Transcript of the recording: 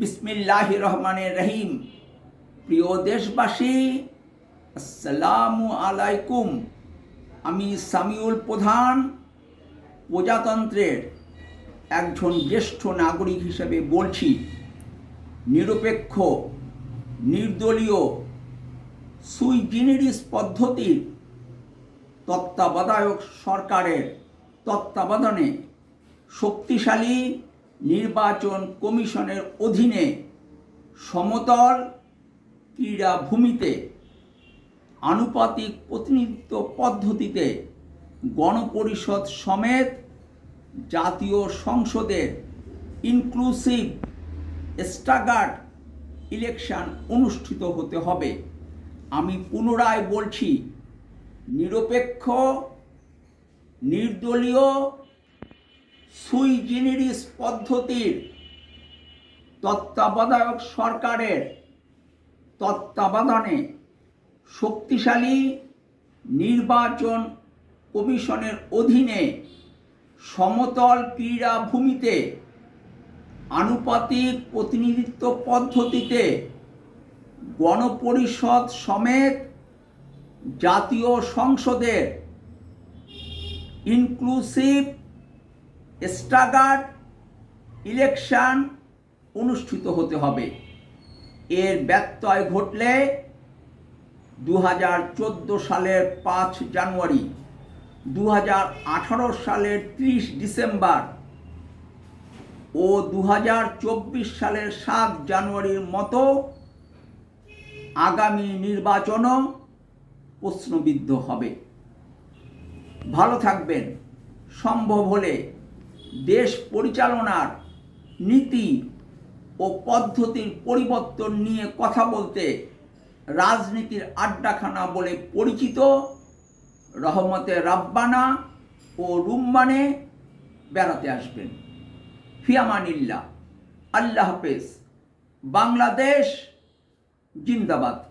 বিসমিল্লাহ রহমানের রহিম। প্রিয় দেশবাসী, আসসালামু আলাইকুম। আমি সামিউল প্রধান, প্রজাতন্ত্রের একজন জ্যেষ্ঠ নাগরিক হিসেবে বলছি, নিরপেক্ষ, নির্দলীয়, সুই জিনিরিস পদ্ধতির তত্ত্বাবধায়ক সরকারের তত্ত্বাবধানে শক্তিশালী নির্বাচন কমিশনের অধীনে সমতল ক্রীড়াভূমিতে আনুপাতিক প্রতিনিধিত্ব পদ্ধতিতে গণপরিষদ সমেত জাতীয় সংসদের ইনক্লুসিভ স্টাগার্ড ইলেকশন অনুষ্ঠিত হতে হবে। আমি পুনরায় বলছি, নিরপেক্ষ, নির্দলীয় সুই জেনেরিস পদ্ধতির তত্ত্বাবধায়ক সরকারের তত্ত্বাবধানে শক্তিশালী নির্বাচন কমিশনের অধীনে সমতল ক্রীড়া ভূমিতে আনুপাতিক প্রতিনিধিত্ব পদ্ধতিতে গণপরিষদ সমেত জাতীয় সংসদের ইনক্লুসিভ স্টাগার্ড ইলেকশন অনুষ্ঠিত হতে হবে। এর ব্যত্যয় ঘটলে দু হাজার চোদ্দ সালের পাঁচ জানুয়ারি দু হাজার আঠারো সালের ত্রিশ ডিসেম্বর ও দু হাজার চব্বিশ সালের সাত জানুয়ারির মতো আগামী নির্বাচনও প্রশ্নবিদ্ধ হবে। ভালো থাকবেন। সম্ভব হলে দেশ পরিচালনার নীতি ও পদ্ধতির পরিবর্তন নিয়ে কথা বলতে রাজনীতির আড্ডাখানা বলে পরিচিত রহমতে রাব্বানা ও রুম্মানে বেড়াতে আসবেন। ফিয়ামানিল্লা আল্লাহ হাফেজ। বাংলাদেশ জিন্দাবাদ।